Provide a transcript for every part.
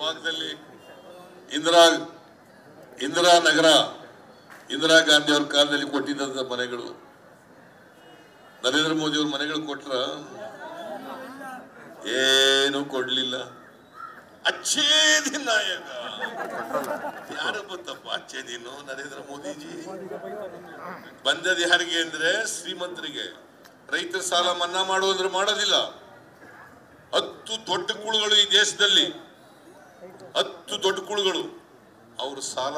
ಭಾಗದಲ್ಲಿ ಇಂದಿರಾ ಇಂದಿರಾ ನಗರ, ಇಂದಿರಾ ಗಾಂಧಿ ಅವ್ರ ಕಾಲದಲ್ಲಿ ಕೊಟ್ಟಿದ್ದಂಥ ಮನೆಗಳು. ನರೇಂದ್ರ ಮೋದಿ ಅವ್ರ ಮನೆಗಳು ಕೊಟ್ರ ಏನು ಕೊಡ್ಲಿಲ್ಲ. ಅಚ್ಚೇ ದಿನ ಯಾರು ಗೊತ್ತಪ್ಪ, ಅಚ್ಚೇ ದಿನ ನರೇಂದ್ರ ಮೋದಿಜಿ. ಬಂದದ ಯಾರಿಗೆ ಅಂದ್ರೆ ಶ್ರೀಮಂತರಿಗೆ. ರೈತರ ಸಾಲ ಮನ್ನಾ ಮಾಡುವಂದ್ರೆ ಮಾಡೋದಿಲ್ಲ. ಹತ್ತು ದೊಡ್ಡ ಕುಳುಗಳು ಈ ದೇಶದಲ್ಲಿ. ಹತ್ತು ದೊಡ್ಡ ಕುಳುಗಳು. ಅವ್ರ ಸಾಲ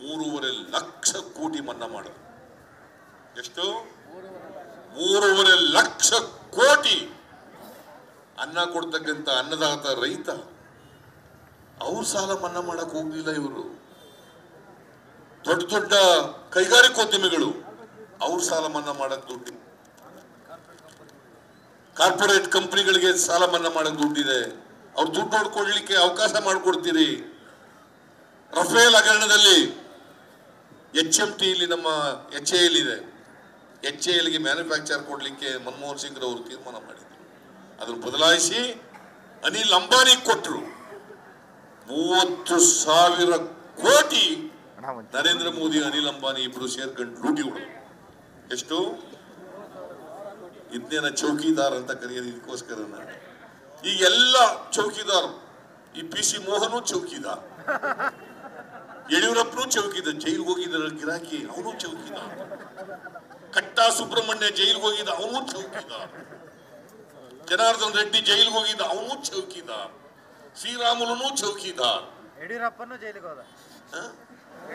ಮೂರುವರೆ ಲಕ್ಷ ಕೋಟಿ ಮನ್ನಾ ಮಾಡೋದು ಎಷ್ಟು? ಮೂರುವರೆ ಲಕ್ಷ ಕೋಟಿ. ಅನ್ನ ಕೊಡ್ತಕ್ಕಂಥ ಅನ್ನದಾತ ರೈತ. ಅವ್ರ ಸಾಲ ಮನ್ನಾ ಮಾಡಕ್ ಹೋಗ್ಲಿಲ್ಲ ಇವರು. ದೊಡ್ಡ ದೊಡ್ಡ ಕೈಗಾರಿಕೋದ್ಯಮಿಗಳು ಅವ್ರ ಸಾಲ ಮನ್ನಾ ಮಾಡಕ್ ದುಡ್ಡು ಕಾರ್ಪೊರೇಟ್ ಕಂಪನಿಗಳಿಗೆ ಸಾಲ ಮನ್ನಾ ಮಾಡಕ್ ದುಡ್ಡಿದೆ. ಅವ್ರು ದುಡ್ಡು ಹೊಡ್ಕೊಳ್ಲಿಕ್ಕೆ ಅವಕಾಶ ಮಾಡಿಕೊಡ್ತೀರಿ. ರಫೇಲ್ ಹಗರಣದಲ್ಲಿ ಎಚ್ ಎಂ ಟಿ ಇಲ್ಲಿ ನಮ್ಮ ಎಚ್ ಎಲ್ ಇದೆ. ಎಚ್ ಎಲ್ಗೆ ಮ್ಯಾನುಫ್ಯಾಕ್ಚರ್ ಕೊಡ್ಲಿಕ್ಕೆ ಮನಮೋಹನ್ ಸಿಂಗ್ ಅವರು ತೀರ್ಮಾನ ಮಾಡಿದ್ರು. ಅದನ್ನು ಬದಲಾಯಿಸಿ ಅನಿಲ್ ಅಂಬಾನಿ ಕೊಟ್ಟರು ಮೂವತ್ತು ಸಾವಿರ ಕೋಟಿ ನರೇಂದ್ರ ಮೋದಿ ಅನಿಲ್ ಅಂಬಾನಿ ಇಬ್ರು ಸೇರ್ಕೊಂಡು ಲೂಟಿ ಎಷ್ಟು? ಇದನ್ನೇನ ಚೌಕಿದಾರ್ ಅಂತ ಕರೆಯೋದು ಇದಕ್ಕೋಸ್ಕರ ನಾನು. ಈಗ ಎಲ್ಲ ಚೌಕಿದಾರ್ ಈ ಪಿ ಸಿ ಮೋಹನು ಚೌಕಿದ ಯಡಿಯೂರಪ್ಪನು ಚೌಕಿದ ಜೈಲ್ಗೆ ಹೋಗಿದ ಗಿರಾಕಿ ಅವನು ಚೌಕಿದ ಕಟ್ಟಾ ಸುಬ್ರಹ್ಮಣ್ಯ ಜೈಲ್ಗೆ ಹೋಗಿದ್ದ ಅವನು ಚೌಕಿದ ಜನಾರ್ದನ್ ರೆಡ್ಡಿ ಜೈಲ್ಗೆ ಹೋಗಿದ ಅವನು ಚೌಕಿದ ಶ್ರೀರಾಮುಲು ಚೌಕಿದ ಯಡಿಯೂರಪ್ಪನು ಜೈಲಿಗೆ ಹೋದ?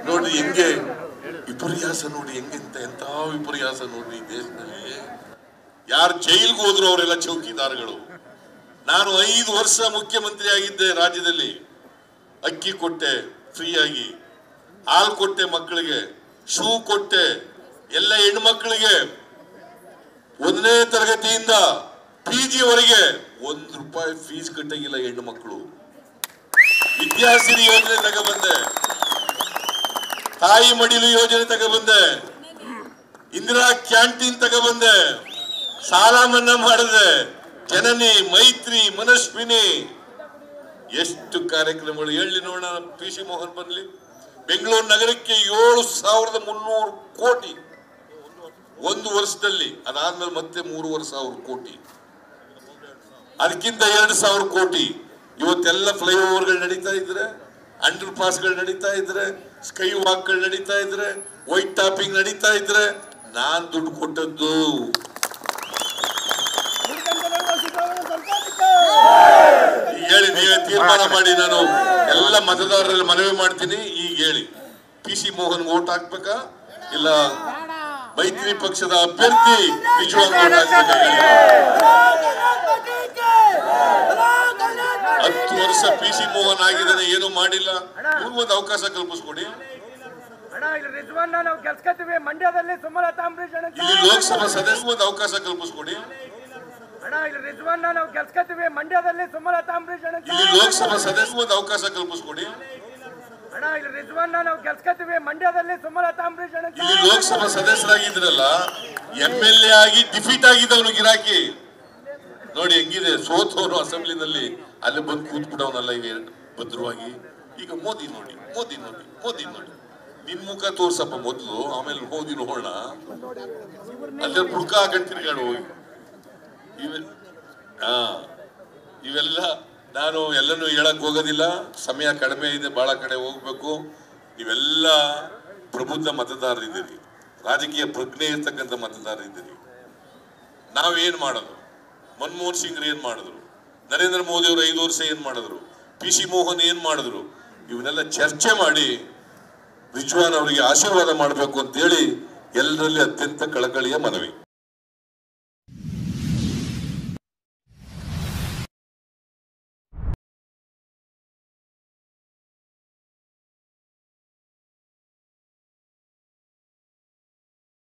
ನೋಡಿ ಹೆಂಗೆ ವಿಪರ್ಯಾಸ ನೋಡಿ ಹೆಂಗೆಂತ ಎಂತ ವಿಪರ್ಯಾಸ ನೋಡಿ ಈ ದೇಶದಲ್ಲಿ. ಯಾರು ಜೈಲ್ಗೆ ಹೋದ್ರು ಅವರೆಲ್ಲ ಚೌಕಿದಾರ್ಗಳು. ನಾನು ಐದು ವರ್ಷ ಮುಖ್ಯಮಂತ್ರಿ ಆಗಿದ್ದೆ ರಾಜ್ಯದಲ್ಲಿ. ಅಕ್ಕಿ ಕೊಟ್ಟೆ ಫ್ರೀಯಾಗಿ ಹಾಲು ಕೊಟ್ಟೆ ಮಕ್ಕಳಿಗೆ, ಶೂ ಕೊಟ್ಟೆ, ಎಲ್ಲ ಹೆಣ್ಮಕ್ಳಿಗೆ. ಒಂದನೇ ತರಗತಿಯಿಂದ ಪಿ ಜಿವರೆಗೆ ಒಂದು ರೂಪಾಯಿ ಫೀಸ್ ಕಟ್ಟಂಗಿಲ್ಲ ಹೆಣ್ಣು ಮಕ್ಕಳು ವಿದ್ಯಾಸಿರಿ ಯೋಜನೆ ತಗೊಬಂದೆ. ತಾಯಿ ಮಡಿಲು ಯೋಜನೆ ತಗೊಬಂದೆ. ಇಂದಿರಾ ಕ್ಯಾಂಟೀನ್ ತಗೊಬಂದೆ. ಸಾಲ ಮನ್ನಾ ಮಾಡಿದೆ. ಜನನಿ, ಮೈತ್ರಿ, ಮನಸ್ವಿನಿ. ಎಷ್ಟು ಕಾರ್ಯಕ್ರಮಗಳು ಹೇಳಿ ನೋಡೋಣ ಪಿ ಸಿ ಮೋಹನ್ ಬನ್ಲಿ. ಬೆಂಗಳೂರು ನಗರಕ್ಕೆ ಏಳು ಸಾವಿರದ ಮುನ್ನೂರು ಕೋಟಿ. ಒಂದು ವರ್ಷದಲ್ಲಿ, ಅದಾದ್ಮೇಲೆ ಮತ್ತೆ ಮೂರುವರೆ ಸಾವಿರ ಕೋಟಿ. ಅದಕ್ಕಿಂತ ಎರಡು ಸಾವಿರ ಕೋಟಿ. ಇವತ್ತೆಲ್ಲ ಫ್ಲೈಓವರ್ಗಳು ನಡೀತಾ ಇದ್ರೆ ಅಂಡರ್ ಪಾಸ್ಗಳು ನಡೀತಾ ಇದ್ರೆ ಸ್ಕೈ ವಾಕ್ಗಳು ನಡೀತಾ ಇದ್ರೆ ವೈಟ್ ಟಾಪಿಂಗ್ ನಡೀತಾ ಇದ್ರೆ, ನಾನ್ ದುಡ್ಡು ಕೊಟ್ಟದ್ದು ಈಗ ಹೇಳಿ ನೀವೇ ತೀರ್ಮಾನ ಮಾಡಿ ನಾನು ಎಲ್ಲ ಮತದಾರರಲ್ಲಿ ಮನವಿ ಮಾಡ್ತೀನಿ. ಈಗ ಹೇಳಿ ಪಿ ಸಿ ಮೋಹನ್ ಓಟ್ ಹಾಕ್ಬೇಕಾ? ಇಲ್ಲ ಮೈತ್ರಿ ಪಕ್ಷದ ಅಭ್ಯರ್ಥಿ ನಿಜವಾಗ್ಲೂ ಹತ್ತು ವರ್ಷ ಪಿ ಸಿ ಮೋಹನ್ ಆಗಿದ್ದಾನೆ ಏನು ಮಾಡಿಲ್ಲ. ಒಂದು ಅವಕಾಶ ಕಲ್ಪಿಸ್ಕೊಡಿ. ಇಲ್ಲಿ ಲೋಕಸಭಾ ಸದಸ್ಯ ಒಂದು ಅವಕಾಶ ಕಲ್ಪಿಸ್ಕೊಡಿ. ರಿಜ್ವಾನ್ನ ನಾವು ಗೆಲ್ಸ್ಕೊತೀವಿ. ಮಂಡ್ಯದಲ್ಲಿ ಸುಮಲತಾ ಇಲ್ಲಿ ಲೋಕಸಭಾ ಸದಸ್ಯ ಒಂದು ಅವಕಾಶ ಕಲ್ಪಿಸ್ಕೊಡಿ. ಅಣ್ಣ ಇಲ್ಲಿ ರಿಜ್ವಾನ್ ನಾವು ಗೆಲ್ಸ್ಕೊತೀವಿ. ಮಂಡ್ಯದಲ್ಲಿ ಸುಮಲತಾ ಅಣ್ಣ ಇಲ್ಲಿ ಲೋಕಸಭಾ ಸದಸ್ಯರಾಗಿದ್ರಲ್ಲ ಎಂ ಎಲ್ ಎ ಆಗಿ ಡಿಫೀಟ್ ಆಗಿದ್ದವನು ಗಿರಾಕಿ. ನೋಡಿ ಹೆಂಗಿದೆ ಸೋತವನು ಅಸೆಂಬ್ಲಿನಲ್ಲಿ ಅಲ್ಲಿ ಬಂದು ಕೂತ್ಬಿಟ್ಟವನಲ್ಲ ಈಗ ಭದ್ರವಾಗಿ. ಈಗ ಮೋದಿ ನೋಡಿ ಮೋದಿ ನೋಡಿ ಮೋದಿ ನೋಡಿ. ನಿನ್ ಮುಖ ತೋರ್ಸಪ್ಪ ಮೊದಲು ಆಮೇಲೆ ಮೋದಿ ನೋಡೋಣ. ಅಲ್ಲೇ ಬುಡ್ಕ ಹಾಕೊಂಡು ತಿರ್ಗಾಡು ಹೋಗಿ. ಇವೆ ಹಾ ಇವೆಲ್ಲ ನಾನು ಎಲ್ಲನೂ ಹೇಳಕ್ ಹೋಗೋದಿಲ್ಲ. ಸಮಯ ಕಡಿಮೆ ಇದೆ ಬಹಳ ಕಡೆ ಹೋಗ್ಬೇಕು. ನೀವೆಲ್ಲ ಪ್ರಬುದ್ಧ ಮತದಾರರಿದ್ದೀರಿ ರಾಜಕೀಯ ಪ್ರಜ್ಞೆ ಇರ್ತಕ್ಕಂಥ ಮತದಾರರಿದ್ದೀರಿ ನಾವೇನ್ ಮಾಡೋದು? ಮನಮೋಹನ್ ಸಿಂಗ್ ಏನ್ ಮಾಡಿದ್ರು? ನರೇಂದ್ರ ಮೋದಿ ಅವರು ಐದು ವರ್ಷ ಏನ್ ಮಾಡಿದ್ರು? ಪಿ ಸಿ ಮೋಹನ್ ಏನ್ ಮಾಡಿದ್ರು? ಇವನ್ನೆಲ್ಲ ಚರ್ಚೆ ಮಾಡಿ ರಿಜ್ವಾನ್ ಅವರಿಗೆ ಆಶೀರ್ವಾದ ಮಾಡಬೇಕು ಅಂತೇಳಿ ಎಲ್ಲರಲ್ಲಿ ಅತ್ಯಂತ ಕಳಕಳಿಯ ಮನವಿ.